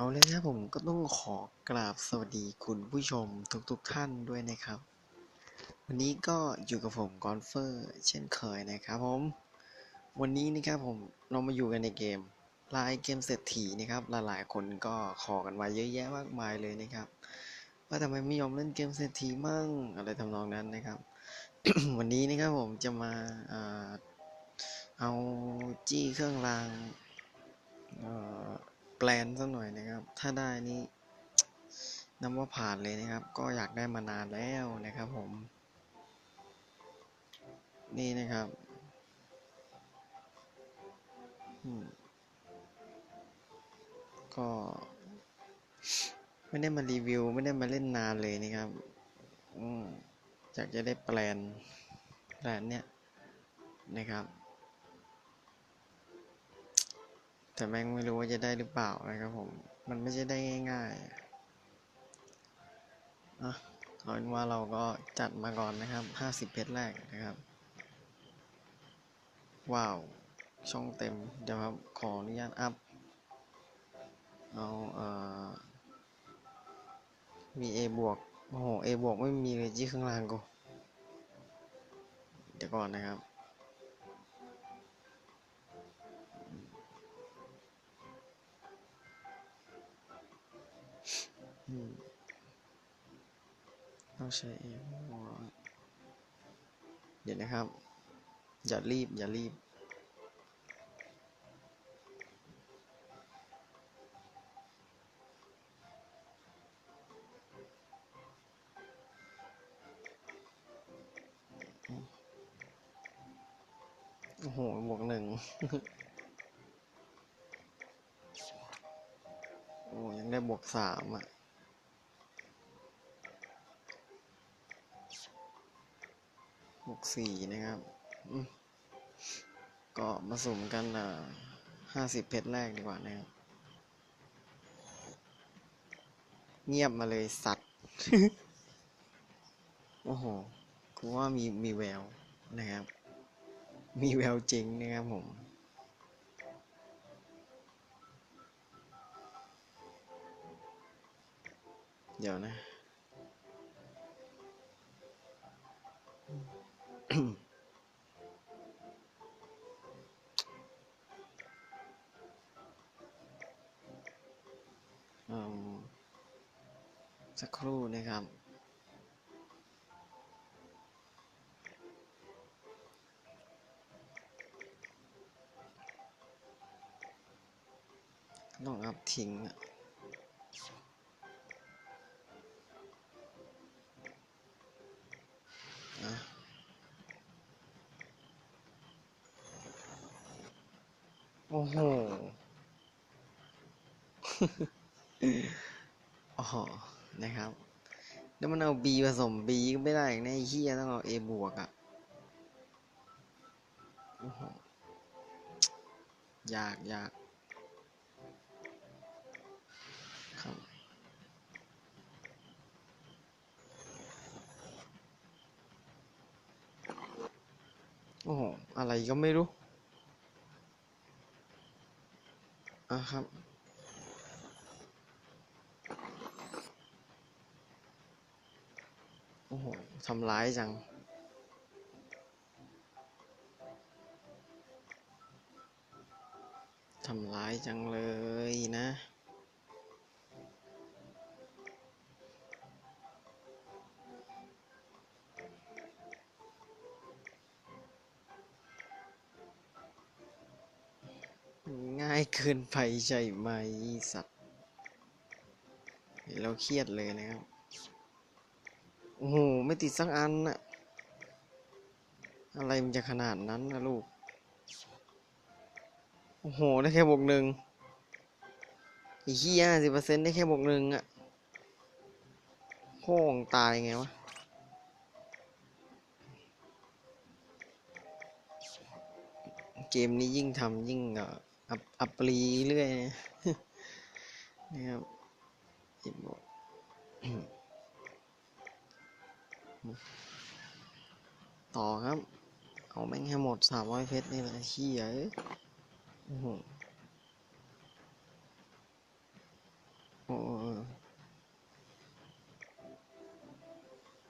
เอาเลยครับผมก็ต้องขอกราบสวัสดีคุณผู้ชมทุกๆทท่านด้วยนะครับ วันนี้ก็อยู่กับผมกอนเฟอร์เช่นเคยนะครับผม วันนี้นะครับผมเรามาอยู่กันในเกมลายเกมเศรษฐีนะครับหลายๆคนก็ขอกันมาเยอะแยะมากมายเลยนะครับ ว่าทำไมไม่ยอมเล่นเกมเศรษฐีมั่งอะไรทำนองนั้นนะครับ วันนี้นะครับผมจะมาเอาจี้เครื่องรางเอ แปลนสักหน่อยนะครับ ถ้าได้นี่นับว่าผ่านเลยนะครับ ก็อยากได้มานานแล้วนะครับผม นี่นะครับก็ ไม่ได้มารีวิว ไม่ได้มาเล่นนานเลยนะครับอืมอยากจะได้แปลนแปลนเนี้ยนะครับ แต่แม่งไม่รู้ว่าจะได้หรือเปล่านะครับผม มันไม่ใช่ได้ง่ายๆอะเอาเป็นว่าเราก็จัดมาก่อนนะครับห้าสิบเพชรแรกนะครับ ว้าว ช่องเต็ม เดี๋ยวครับ ขออนุญาตอัพ เอาเอ่อ มี A บวก โอ้โห A บวกไม่มีเลยจี้ข้างล่างกู เดี๋ยวก่อนนะครับ อืมต้องใช้ A บวเดี๋ยวนะครับ อย่ารีบ อย่ารีบ โอ้โห บวกหนึ่ง โอ้ยังได้บวกสามอะ บวก สี่นะครับ ก็มาสุ่มกันอะห้าสิบเพชรแรกดีกว่านะครับ เงียบมาเลยสัตว์ โอ้โหกูว่ามีมีแววนะครับ มีแววจริงนะครับผมเดี๋ยวนะ สักครู่นะครับต้องอัพทิ้งอะอะ อ้โหอ๋อนะครับ แล้วมันเอา B ผสม B ก็ไม่ได้อีกนะไอ้เฮียต้องเอา A บวกอะโอ้โหยากยากครับโอ้โห อะไรก็ไม่รู้ อะครับ โอ้โหทำร้ายจัง ทำร้ายจังเลยนะ ง่ายเกินไปใช่ไหมสัตว์เห็นแล้วเครียดเลยนะครับ โอ้โห ไม่ติดสักอันนะอะไรมันจะขนาดนั้นนะลูก โอ้โห ได้แค่บวกหนึ่งอีกที่ห้าสิบเปอร์เซ็นต์ได้แค่บวกหนึ่งอะโค้งตายไงวะเกมนี้ยิ่งทำยิ่งเอ่อ อัปอัปปรีเรื่อยนะครับอีกบต่อครับ เอาแม่งให้หมดสามร้อยเพชรนี่แหละเฮียเอ้ยโอ้โหโอ้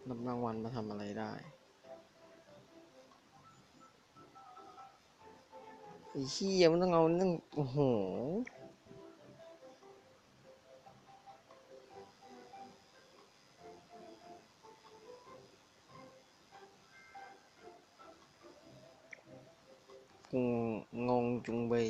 รับรางวัลมาทำอะไรได้ ไอ้เหี้ยมันต้องเอานั่งโอ้โหกูงงจุงเบย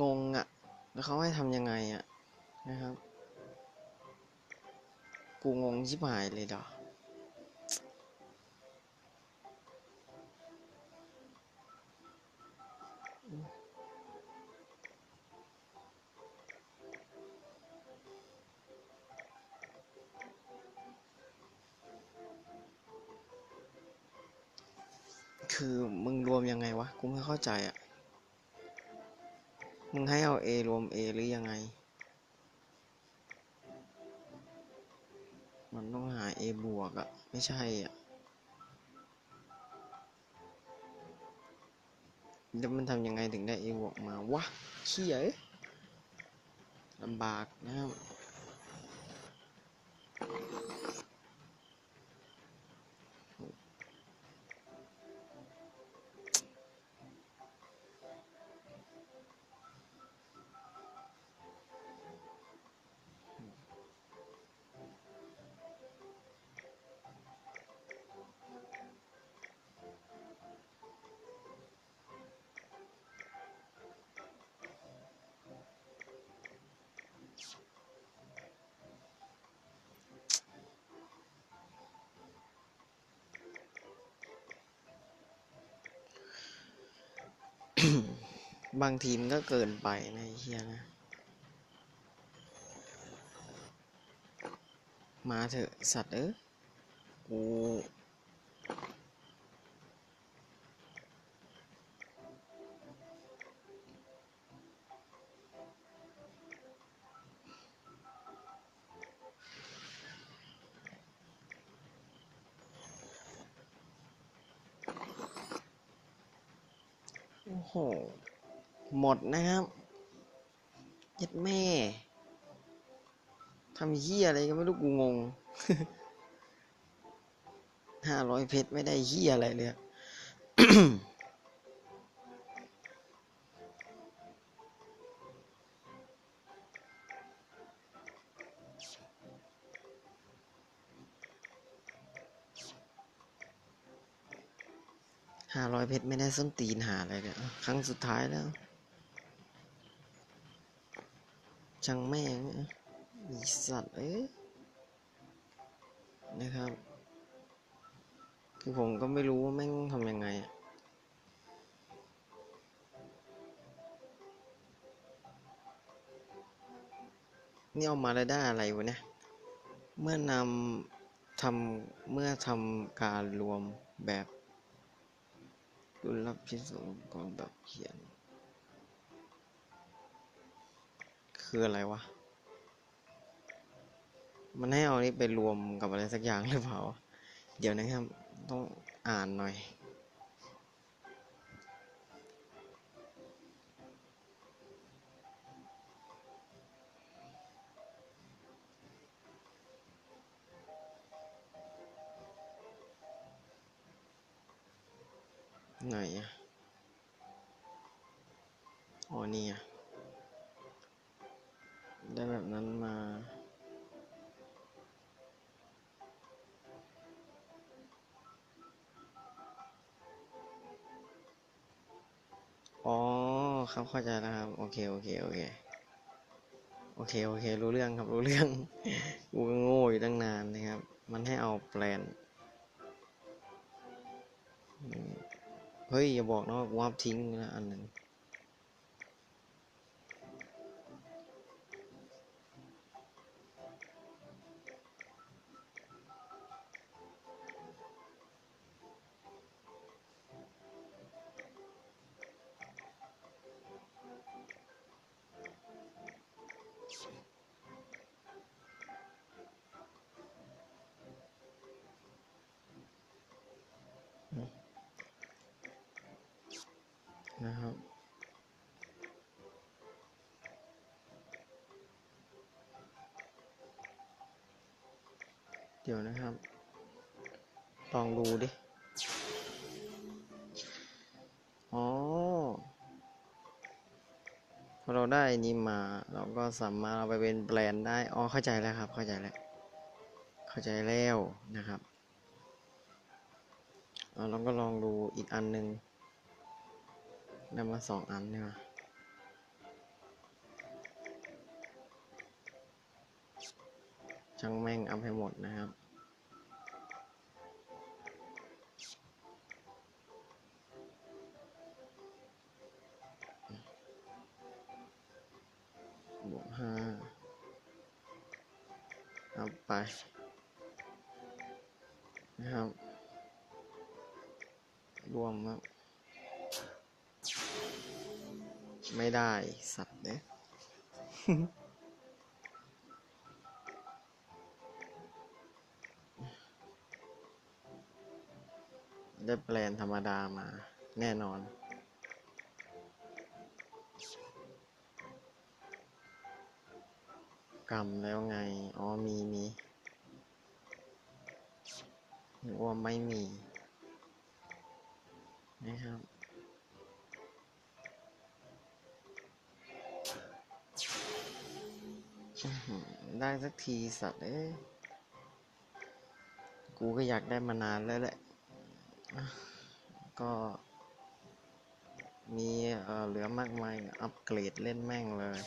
งงอะ่ะ แล้วเขาให้ทำยังไงอะ่ะ นะครับ กูงงชิบหายเลยดอกคือมึงรวมยังไงวะ กูไม่เข้าใจอะ มึงให้เอา A รวม A หรือยังไง มันต้องหา A บวกอะไม่ใช่อะแล้วมันทำยังไงถึงได้ A บวกมาวะเขี้ยเอ้ยลำบากนะครับ บางทีมก็เกินไปนะเฮียนะ มาเถอะสัตว์เอ้อกู โอ้โห หมดนะครับยัดแม่ทำเหี้ยอะไรก็ไม่รู้กูงงห้าร้อยเพชรไม่ได้เหี้ยอะไรเลย เพชรไม่ได้ส้นตีนหาอะไรเลยครั้งสุดท้ายแล้วช่างแม่งอีสัตว์เอ้ยนะครับ คือผมก็ไม่รู้ว่าแม่งทำยังไงนี่เอามาแล้วได้อะไรวะเนี่ย เมื่อนำทำเมื่อทำการรวมแบบ รุ่นรับพิสูจน์ของแบบเขียน คืออะไรวะ มันให้เอานี้ไปรวมกับอะไรสักอย่างหรือเปล่า เดี๋ยวนะครับ ต้องอ่านหน่อย ไหนอะอ๋อนี่อะได้แบบนั้นมาอ๋อครับเข้าใจแล้วครับ โอเค โอเค โอเค โอเค โอเค รู้เรื่องครับ รู้เรื่อง กูก็โง่อยู่ตั้งนานนะครับ มันให้เอาแปลน เฮ้ย อย่าบอกนะว่ากูวาบทิ้งนะอันหนึ่ นะครับ เดี๋ยวนะครับ ลองดูดิ อ๋อ พอเราได้นี้มา เราก็สามารถเอาไปเป็นแบรนด์ได้ อ๋อ เข้าใจแล้วครับ เข้าใจแล้ว เข้าใจแล้วนะครับเราก็ลองดูอีกอันหนึ่ง ได้มาสองอันเนี่ยช่างแม่งเอาให้หมดนะครับ บวกห้าเอาไป ไม่ได้สัตว์เนี่ยได้แปลนธรรมดามาแน่นอน กรรมแล้วไง อ๋อ มีมีหรือว่าไม่มีนะครับ ได้สักทีสัตว์เอ้ยกูก็อยากได้มานานแล้วแหละ ก็ มีเอ่อเหลือมากมาย อัปเกรดเล่นแม่งเลย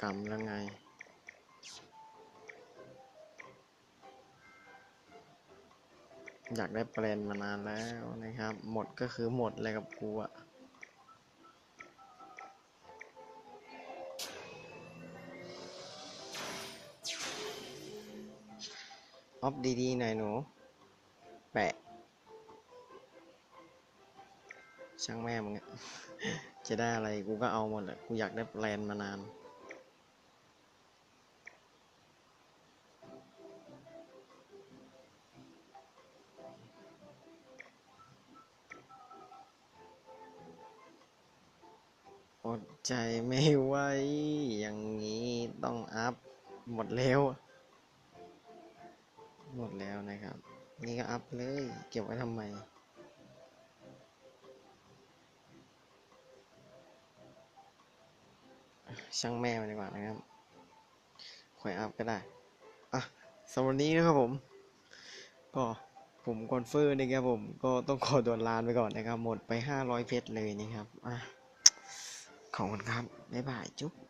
กรรมแล้วไงอยากได้แปลนมานานแล้วนะครับ หมดก็คือหมดเลยกับกูอะ ออฟดีๆหน่อยหนู แปะ ช่างแม่มึงจะได้อะไรกูก็เอาหมดแหละกูอยากได้แปลนมานานอดใจไม่ไหวอย่างนี้ต้องอัพหมดแล้ว หมดแล้วนะครับ นี่ก็อัพเลย เก็บไว้ทำไม ช่างแม่มันดีกว่านะครับคอยอัพก็ได้ อะสำหรับวันนี้นะครับผม ก็ผมคอนเฟอร์นะครับผมก็ต้องขอตัวลานไปก่อนนะครับ หมดไป 500 เพชรเลยนะครับ อะ ขอบคุณครับ บ๊ายบาย จุ๊บ